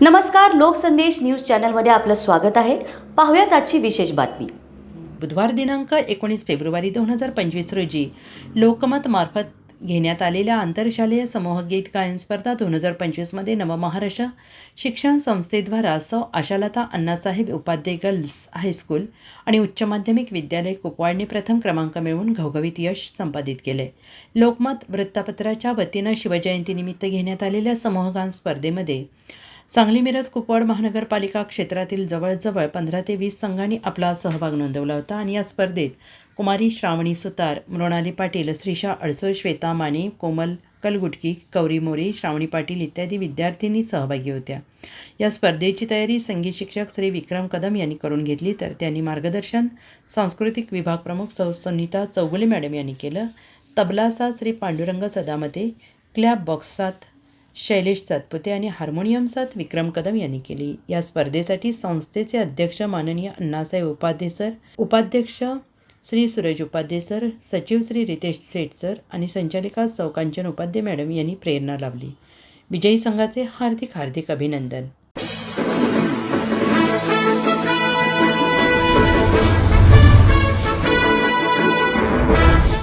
नमस्कार लोकसंदेश न्यूज चॅनलमध्ये आपलं स्वागत आहे. पाहूयात आजची विशेष बातमी. बुधवार दिनांक एकोणीस फेब्रुवारी दोन हजार पंचवीस रोजी लोकमत मार्फत घेण्यात आलेल्या आंतरशालेय समूहगीत गायन स्पर्धा दोन हजार पंचवीसमध्ये नवमहाराष्ट्र शिक्षण संस्थेद्वारा सौ Ashalata Annasaheb Upadhye girls high school आणि उच्च माध्यमिक विद्यालय कुपवाडने प्रथम क्रमांक मिळवून घवघवीत यश संपादित केले. लोकमत वृत्तपत्राच्या वतीनं शिवजयंतीनिमित्त घेण्यात आलेल्या समूहगान स्पर्धेमध्ये सांगली मिरज कुपवाड महानगरपालिका क्षेत्रातील जवळजवळ पंधरा ते वीस संघांनी आपला सहभाग नोंदवला होता आणि या स्पर्धेत कुमारी श्रावणी सुतार मृणाली पाटील श्रीषा अडसोळ श्वेता माने कोमल कलगुटकी कौरी मोरे श्रावणी पाटील इत्यादी विद्यार्थिनी सहभागी होत्या. या स्पर्धेची तयारी संगीत शिक्षक श्री विक्रम कदम यांनी करून घेतली तर त्यांनी मार्गदर्शन सांस्कृतिक विभाग प्रमुख सौ सुनीता चौगुले मॅडम यांनी केलं. तबलासा श्री पांडुरंग सदामते क्लॅब बॉक्सात शैलेश सातपुते आणि हार्मोनियम सात विक्रम कदम यांनी केली. या स्पर्धेसाठी संस्थेचे अध्यक्ष माननीय अण्णासाहेब उपाध्ये सर उपाध्यक्ष श्री सूरज उपाध्ये सर सचिव श्री रितेश सेठ सर आणि संचालिका सौकांचन उपाध्ये मॅडम यांनी प्रेरणा लाभली. विजयी संघाचे हार्दिक हार्दिक अभिनंदन.